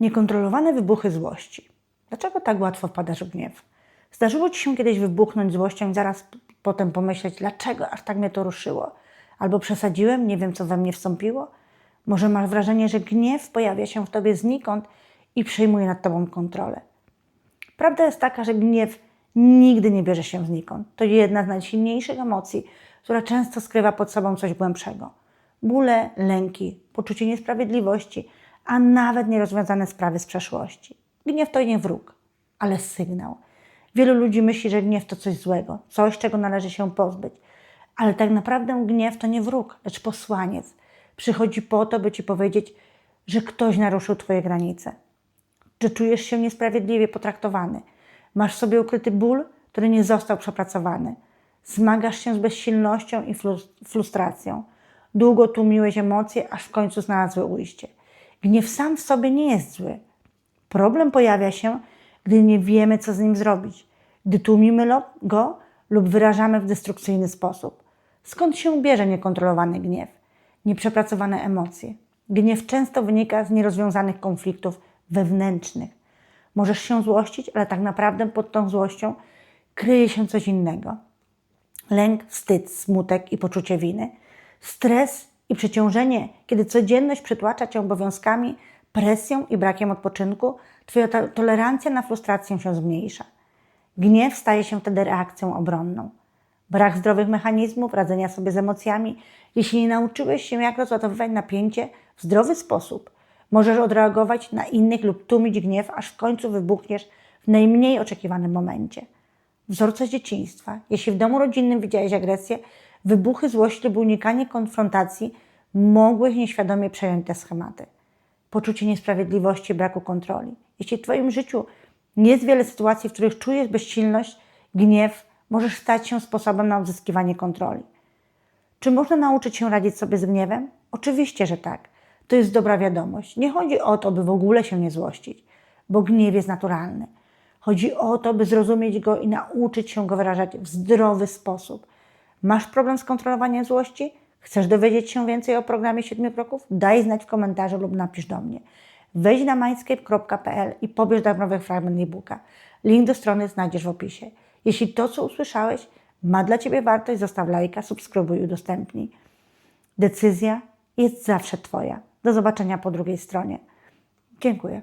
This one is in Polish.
Niekontrolowane wybuchy złości. Dlaczego tak łatwo wpadasz w gniew? Zdarzyło ci się kiedyś wybuchnąć złością i zaraz potem pomyśleć, dlaczego aż tak mnie to ruszyło? Albo przesadziłem, nie wiem co we mnie wstąpiło? Może masz wrażenie, że gniew pojawia się w tobie znikąd i przejmuje nad tobą kontrolę? Prawda jest taka, że gniew nigdy nie bierze się znikąd. To jedna z najsilniejszych emocji, która często skrywa pod sobą coś głębszego. Bóle, lęki, poczucie niesprawiedliwości, a nawet nierozwiązane sprawy z przeszłości. Gniew to nie wróg, ale sygnał. Wielu ludzi myśli, że gniew to coś złego, coś, czego należy się pozbyć. Ale tak naprawdę gniew to nie wróg, lecz posłaniec. Przychodzi po to, by ci powiedzieć, że ktoś naruszył twoje granice. Czy czujesz się niesprawiedliwie potraktowany? Masz w sobie ukryty ból, który nie został przepracowany. Zmagasz się z bezsilnością i frustracją. Długo tłumiłeś emocje, aż w końcu znalazły ujście. Gniew sam w sobie nie jest zły. Problem pojawia się, gdy nie wiemy, co z nim zrobić, gdy tłumimy go lub wyrażamy w destrukcyjny sposób. Skąd się bierze niekontrolowany gniew? Nieprzepracowane emocje. Gniew często wynika z nierozwiązanych konfliktów wewnętrznych. Możesz się złościć, ale tak naprawdę pod tą złością kryje się coś innego. Lęk, wstyd, smutek i poczucie winy, stres i przeciążenie, kiedy codzienność przytłacza cię obowiązkami, presją i brakiem odpoczynku, twoja to- tolerancja na frustrację się zmniejsza. Gniew staje się wtedy reakcją obronną. Brak zdrowych mechanizmów radzenia sobie z emocjami, jeśli nie nauczyłeś się, jak rozładowywać napięcie w zdrowy sposób, możesz odreagować na innych lub tłumić gniew, aż w końcu wybuchniesz w najmniej oczekiwanym momencie. Wzorce z dzieciństwa. Jeśli w domu rodzinnym widziałeś agresję, wybuchy złości lub unikanie konfrontacji mogłeś nieświadomie przejąć te schematy. Poczucie niesprawiedliwości, braku kontroli. Jeśli w Twoim życiu jest wiele sytuacji, w których czujesz bezsilność, gniew, możesz stać się sposobem na odzyskiwanie kontroli. Czy można nauczyć się radzić sobie z gniewem? Oczywiście, że tak. To jest dobra wiadomość. Nie chodzi o to, by w ogóle się nie złościć, bo gniew jest naturalny. Chodzi o to, by zrozumieć go i nauczyć się go wyrażać w zdrowy sposób. Masz problem z kontrolowaniem złości? Chcesz dowiedzieć się więcej o programie siedmiu kroków? Daj znać w komentarzu lub napisz do mnie. Wejdź na mindscape.pl i pobierz darmowy fragment e-booka. Link do strony znajdziesz w opisie. Jeśli to, co usłyszałeś, ma dla Ciebie wartość, zostaw lajka, subskrybuj i udostępnij. Decyzja jest zawsze Twoja. Do zobaczenia po drugiej stronie. Dziękuję.